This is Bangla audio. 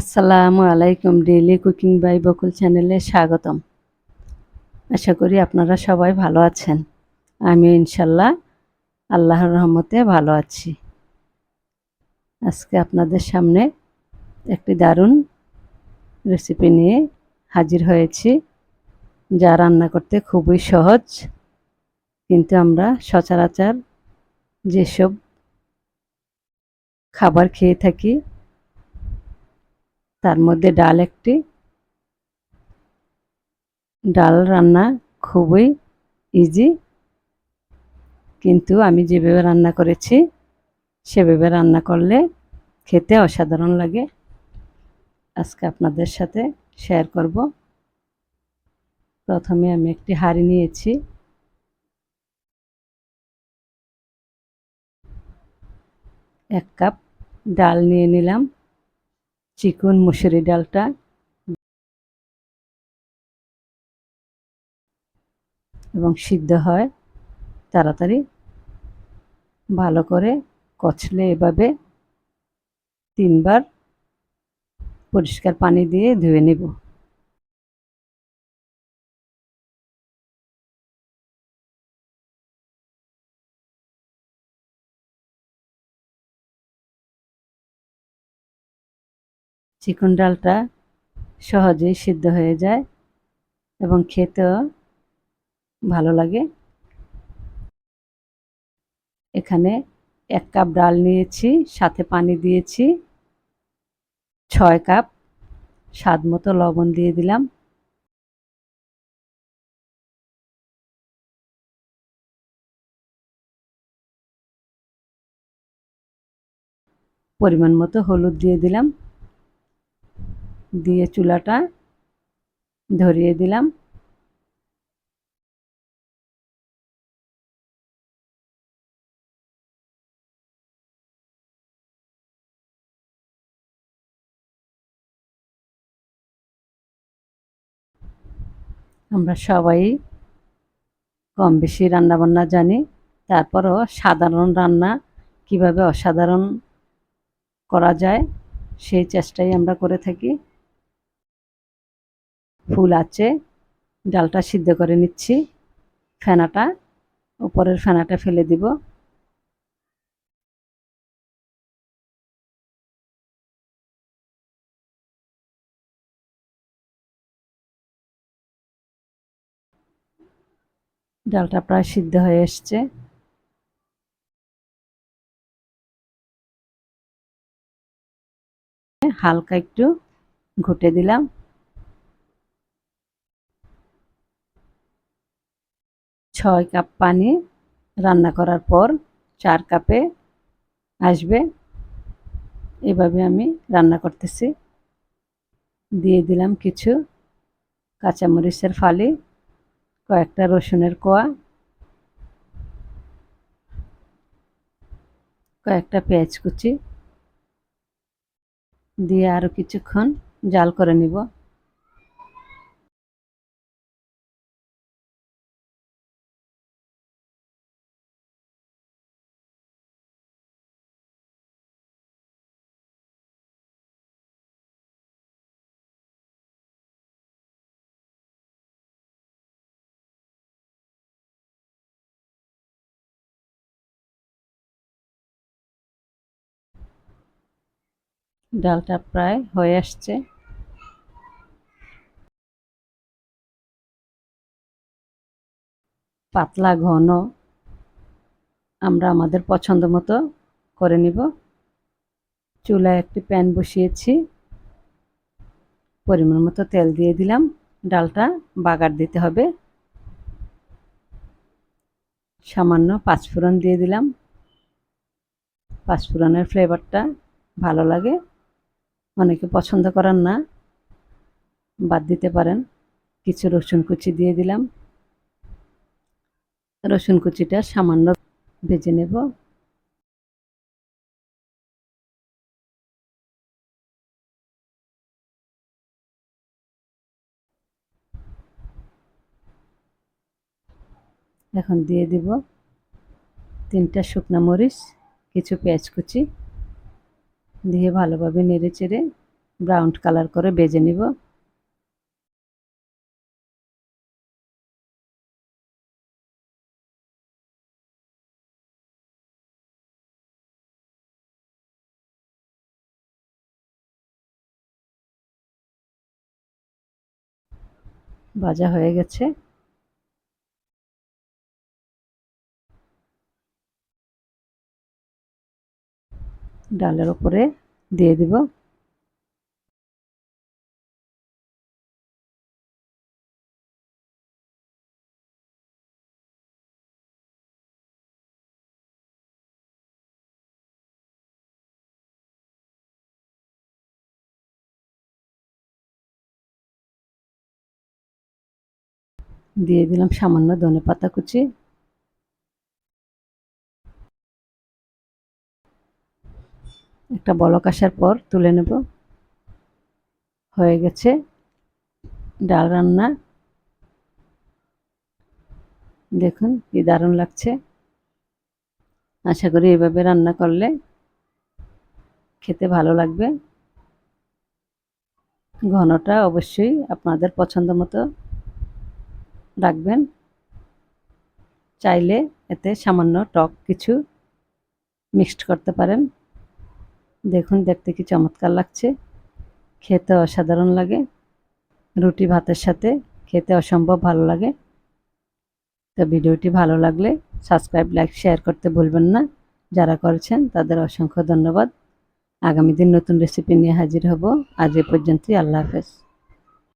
আসসালামু আলাইকুম ডেইলি কুকিং বাই বকুল চ্যানেলে স্বাগতম। আশা করি আপনারা সবাই ভালো আছেন। আমিও ইনশাল্লাহ আল্লাহর রহমতে ভালো আছি। আজকে আপনাদের সামনে একটি দারুণ রেসিপি নিয়ে হাজির হয়েছি, যা রান্না করতে খুবই সহজ, কিন্তু আমরা সচরাচর যেসব খাবার খেয়ে থাকি তার মধ্যে ডাল একটি। ডাল রান্না খুবই ইজি কিন্তু আমি যেভাবে রান্না করেছি, সেভাবে রান্না করলে খেতে অসাধারণ লাগে। আজকে আপনাদের সাথে শেয়ার করব। প্রথমে আমি একটি হাঁড়ি নিয়েছি। এক কাপ ডাল নিয়ে নিলাম। চিকন মুসুরি ডালটা। এবং সিদ্ধ হয় তাড়াতাড়ি। ভালো করে কচলে এভাবে তিনবার পরিষ্কার পানি দিয়ে ধুয়ে নেব। চিকন ডালটা সহজেই সিদ্ধ হয়ে যায় এবং খেতেও ভালো লাগে। এখানে এক কাপ ডাল নিয়েছি, সাথে পানি দিয়েছি, ছয় কাপ স্বাদ মতো লবণ দিয়ে দিলাম। পরিমাণ মতো হলুদ দিয়ে দিলাম। দিয়ে চুলাটা ধরিয়ে দিলাম। আমরা সবাই কম বেশি রান্নাবান্না জানি, তারপরও সাধারণ রান্না কীভাবে অসাধারণ করা যায় সেই চেষ্টাই আমরা করে থাকি। ফুল আছে। ডালটা সিদ্ধ করে নিচ্ছি। ফেনাটা, উপরের ফেনাটা ফেলে দিব। ডালটা প্রায় সিদ্ধ হয়ে এসছে। হালকা একটু ঘুটে দিলাম। ছয় কাপ পানি রান্না করার পর চার কাপে আসবে। এভাবে আমি রান্না করতেছি। দিয়ে দিলাম কিছু কাঁচামরিচের ফালি, কয়েকটা রসুনের কোয়া, কয়েকটা পেঁয়াজ কুচি, দিয়ে আরও কিছুক্ষণ জাল করে নিব। ডালটা প্রায় হয়ে আসছে। পাতলা, ঘন। আমরা আমাদের পছন্দ মতো করে নিব। চুলায় একটি প্যান বসিয়েছি। পরিমাণ মতো তেল দিয়ে দিলাম। ডালটা বাগার দিতে হবে। সামান্য পাঁচফোড়ন দিয়ে দিলাম। পাঁচফোড়নের ফ্লেভারটা ভালো লাগে। অনেকে পছন্দ করেন না, বাদ দিতে পারেন। কিছু রসুন কুচি দিয়ে দিলাম। রসুন কুচিটা সামান্য ভেজে নেব। এখন দিয়ে দিব তিনটা শুকনা মরিচ, কিছু পেঁয়াজ কুচি। দিয়ে ভালোভাবে নেড়ে চেড়ে ব্রাউন কালার করে বেজে নিব। ভাজা হয়ে গেছে। ডালের উপরে দিয়ে দিব। দিয়ে দিলাম সামান্য ধনে পাতা কুচি। একটা বলক আসার পর তুলে নেব। হয়ে গেছে ডাল রান্না। দেখুন কি দারুণ লাগছে। আশা করি এভাবে রান্না করলে খেতে ভালো লাগবে। ঘনটা অবশ্যই আপনাদের পছন্দ মতো রাখবেন। চাইলে এতে সামান্য টক কিছু মিক্সড করতে পারেন। দেখুন, দেখতে কি চমৎকার লাগছে। খেতে অসাধারণ লাগে। রুটি ভাতের সাথে খেতে অসম্ভব ভালো লাগে। তো ভিডিওটি ভালো লাগলে সাবস্ক্রাইব, লাইক, শেয়ার করতে ভুলবেন না। যারা করেছেন, তাদের অসংখ্য ধন্যবাদ। আগামী দিন নতুন রেসিপি নিয়ে হাজির হব। আজ এ পর্যন্তই। আল্লাহ হাফেজ।